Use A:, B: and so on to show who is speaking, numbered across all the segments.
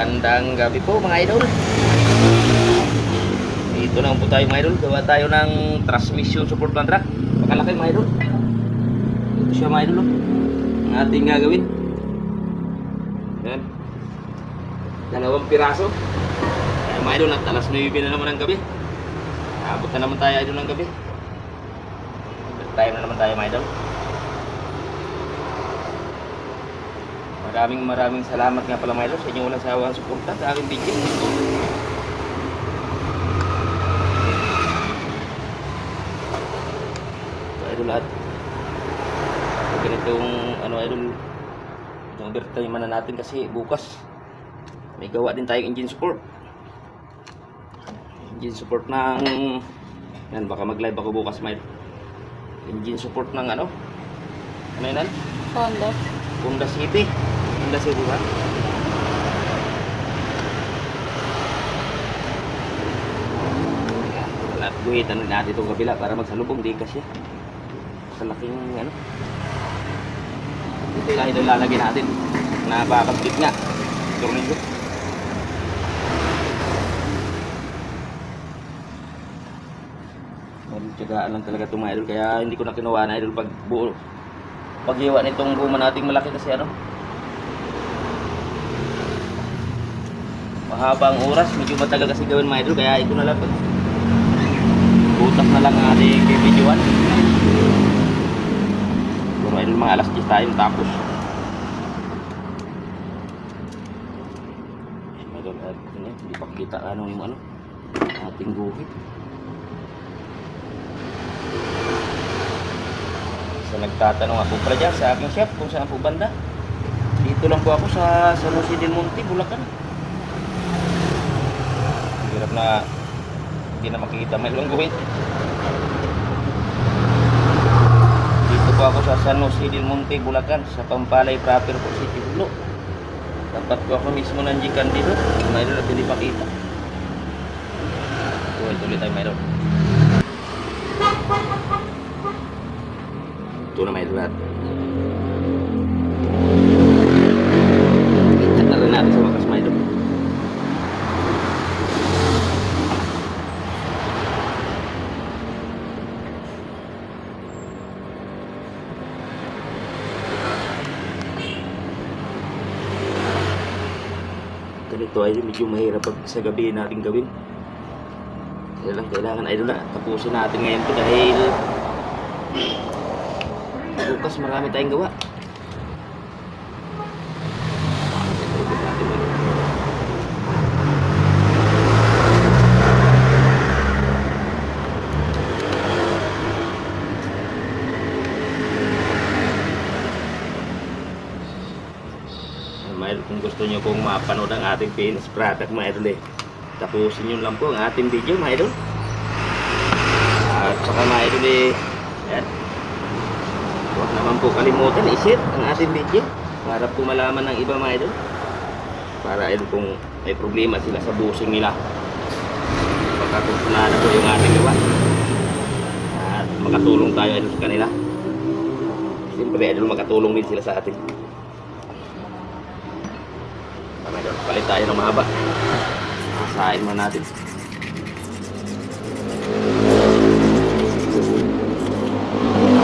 A: Magandang gabi po mga idol. Dito lang po tayo mga idol. Gawa tayo ng transmission support ng truck. Pakalaki mga idol. Ito siya mga idol. oh. Ang ating gagawin. Yan. Dalawang piraso. Kaya mga idol, nagtalas 9 na naman ng gabi. Abot na naman tayo idol ng gabi. Tayo na naman tayo mga idol. Maraming maraming salamat nga pala mga idol sa inyong walang sawang suporta sa aking video. So, idol lahat. So, ganitong ano idol itong overtime na natin kasi bukas may gawa din tayong engine support. Engine support ng yan baka mag-live ako bukas idol. Engine support ng ano? Ano yun? Nan?
B: Honda.
A: Honda City. Honda City ba? At guhitan na natin itong kabila para magsalubong. Di kasi. Sa laking ano. Ito lang ito lalagyan natin. Napakabit nga. Tornilyo. Magtsagaan lang talaga itong idol. Kaya hindi ko na kinuha na idol pag buo paghiwa nitong guma nating malaki kasi ano mahabang oras medyo matagal kasi gawin mga idol kaya ito na lang. Butas na lang ang ating bibidyoan pero idol mga alas 10 tayo tapos. Idol at ano, hindi pa kita ano yung ano ating guhit. Sa nagtatanong ako pala dyan sa aking chef kung saan po banda. Dito lang po ako sa San Jose del Monte, Bulacan hirap na hindi na makikita. May ilang guhit dito po ako sa San Jose del Monte, Bulacan sa Pampalay proper po City Bulo tapat po ako mismo ng Gikan dito. Mayroon at hindi pakita tuloy-tuloy tayo mayroon ito na may lahat. Kita na rin natin sa wakas may idol. Ay medyo mahirap pag sa gabi natin gawin. Kaya lang kailangan idol na tapusin natin ngayon to dahil bukas marami tayong gawa. Mayroon kung gusto nyo pong mapanood ang ating finished product mga idol eh. Tapusin nyo lang po ang ating video mga idol. At saka mga idol eh. Yan. Huwag naman po kalimutan i-share ang ating video para po malaman ng iba mga idol. Para idol kung may problema sila sa busing nila. Pagkakumpulada po yung ating gawa. At makatulong tayo idol sa kanila. Siyempre idol makatulong din sila sa atin. Idol, palit tayo ng mahaba. Asahin mo natin.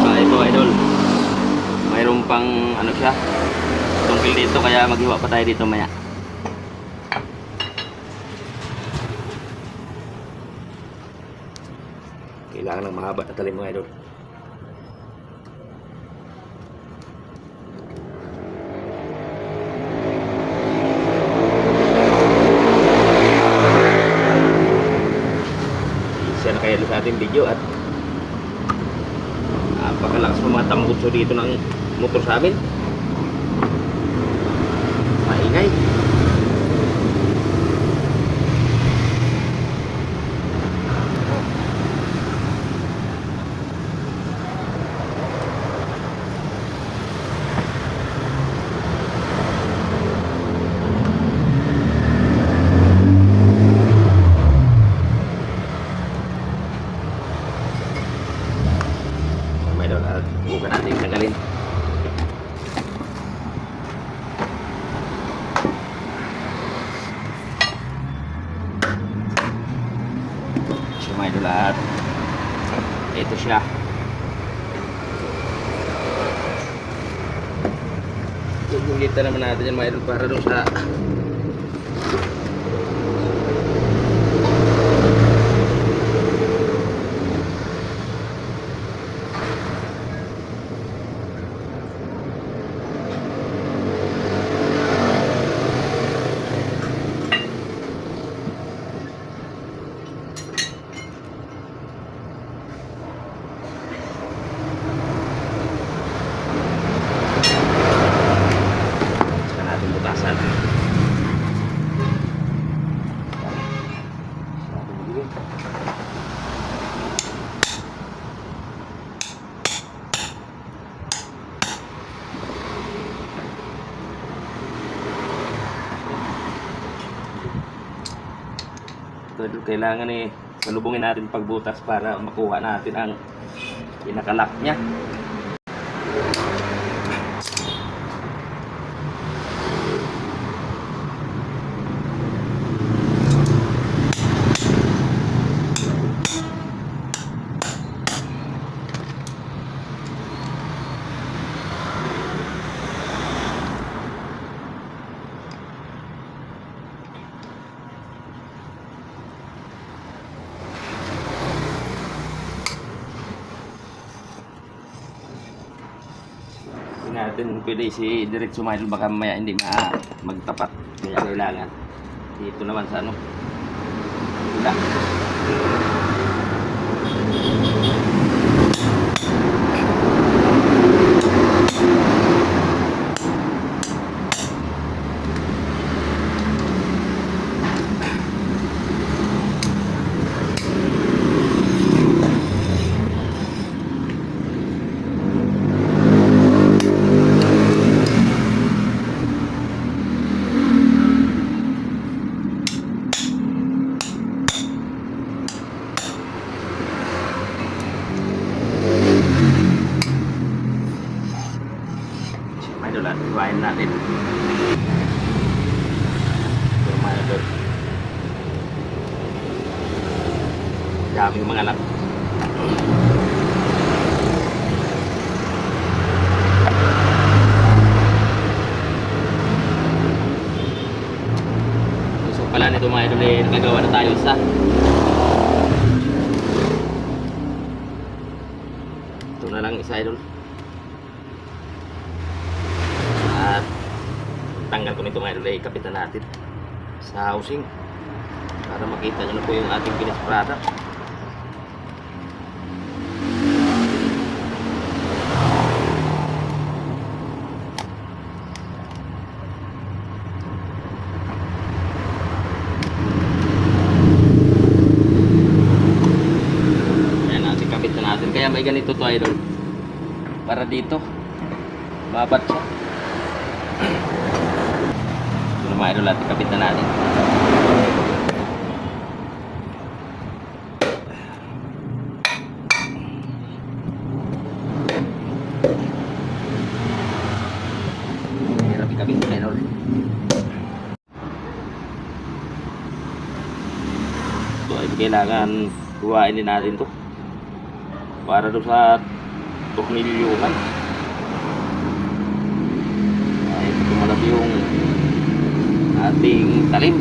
A: Ah, ito idol. Mayroon pang ano siya. Tungkil dito kaya maghiwa pa tayo dito maya. Kailangan ng mahaba na talim mga idol. Isa na kayo sa ating video at napakalakas ng mga tambutso dito ng motor sa amin lahat. Ito siya. Gugulitan naman natin yung mga para doon sa Ito, kailangan eh salubungin natin pagbutas para makuha natin ang pinakalak niya. Hindi natin pwede si Diretso Mahal baka mamaya hindi ma magtapat. Kaya kailangan dito naman sa ano. Wala. May doon Iwain natin. Ito mga doon. Daming mga anak. So pala nito mga idol eh, nakagawa na tayo isa. Ito na lang isa idol. At tanggal ko nito mga idol ay kapitan natin sa housing para makita nyo na po yung ating finished product. Ayan natin kapitan natin. Kaya may ganito to idol. Para dito. Babat siya. Ito naman idol natin natin. Ikabit idol. Ito ay kailangan kuhain din natin to para doon sa tornilyuhan. Ay, tumalab yung ating talim.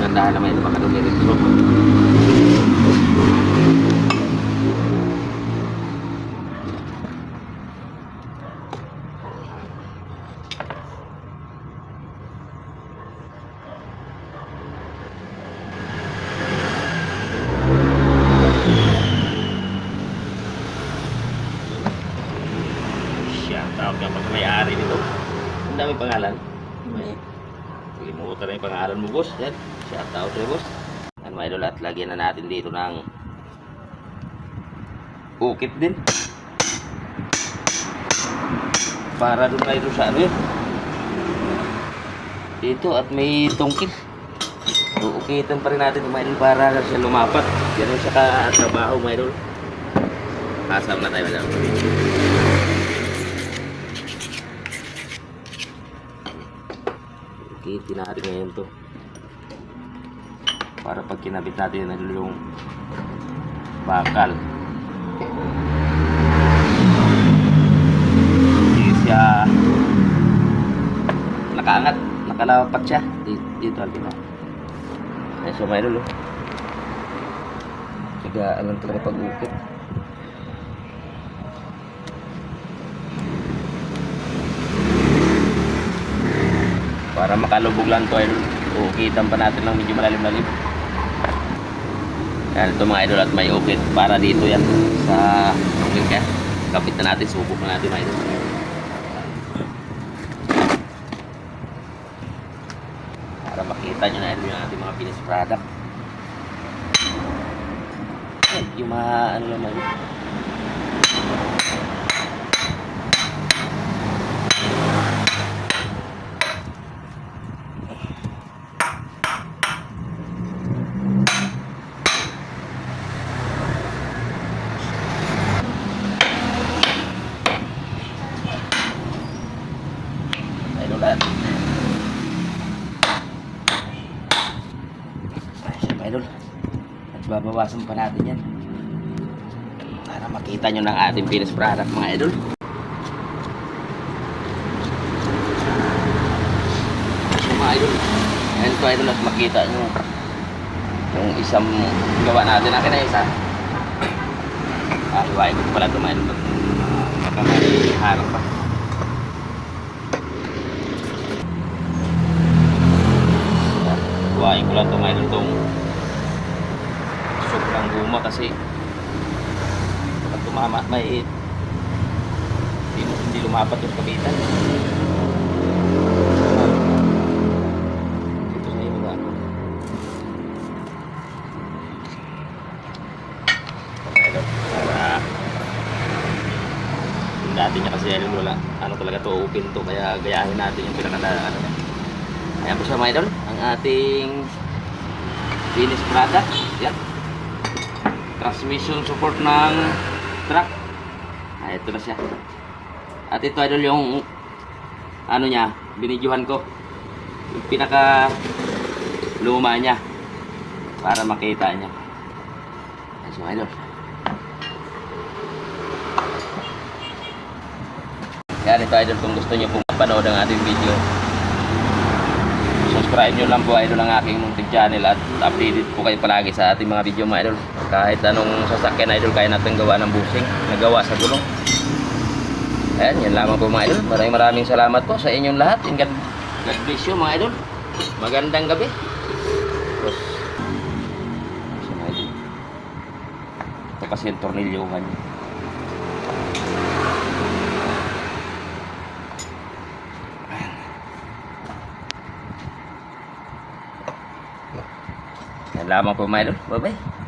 A: Gandahan naman ito baka doon nilitro. Siya, tawag nga pag may-ari nito. Ang dami pangalan. May, Kalimutan na yung pangalan mo, boss. Yan. Shout out sa'yo, boss. Yan, mga. At lagyan na natin dito ng ukit din. Para doon doon sa ano yun. Dito at may tungkil. Uukitan pa rin natin mga idol para siya lumapat. Ganun siya ka-trabaho mga idol. Pasam na tayo mga. Kitin natin ngayon to. Para pag kinabit natin na yung bakal. Hindi siya nakaangat. Nakalapat siya. Dito, dito alin na. Ayan siya may lulo. Kaya alam talaga pag-ukit. Para makalubog lang to idol. Ukitan pa natin lang medyo malalim-lalim. Yan ito mga idol at may ukit para dito yan sa ukit kaya. Kapit na natin, subok na natin mga idol. Para makita nyo na idol yung ating mga finished product. Eh, yung mga ano naman. Idol lahat. Ay, siya pa idol. At babawasan pa natin yan. Para makita nyo ng ating finished product mga idol. So mga idol, ayan po idol at makita nyo yung isang gawa natin. Akin na isa. Ah, hiwain ko pala ito mga idol. Baka may harap pa. Kuhain ko lang itong idol itong sobrang guma kasi pag tumama may hindi, hindi lumapat yung kabitan. Dati niya kasi idol wala ano talaga to open to kaya gayahin natin yung pinakada niya. Ayan po siya mga idol, ating finished product. Yan. Transmission support ng truck. Ah, ito na siya. At ito idol yung ano niya, binidyohan ko. Yung pinaka luma niya para makita niya. Mga idol. Yan ito idol kung gusto niyo pong mapanood ang ating video subscribe nyo lang po idol ang aking munting channel at updated po kayo palagi sa ating mga video mga idol. Kahit anong sasakyan idol kaya natin gawa ng busing nagawa sa gulong. Ayan yan lamang po mga idol. Maraming maraming salamat po sa inyong lahat. And God, God bless you mga idol. Magandang gabi. Ito kasi yung tornilyohan niya Yan lamang po mga idol. Bye-bye.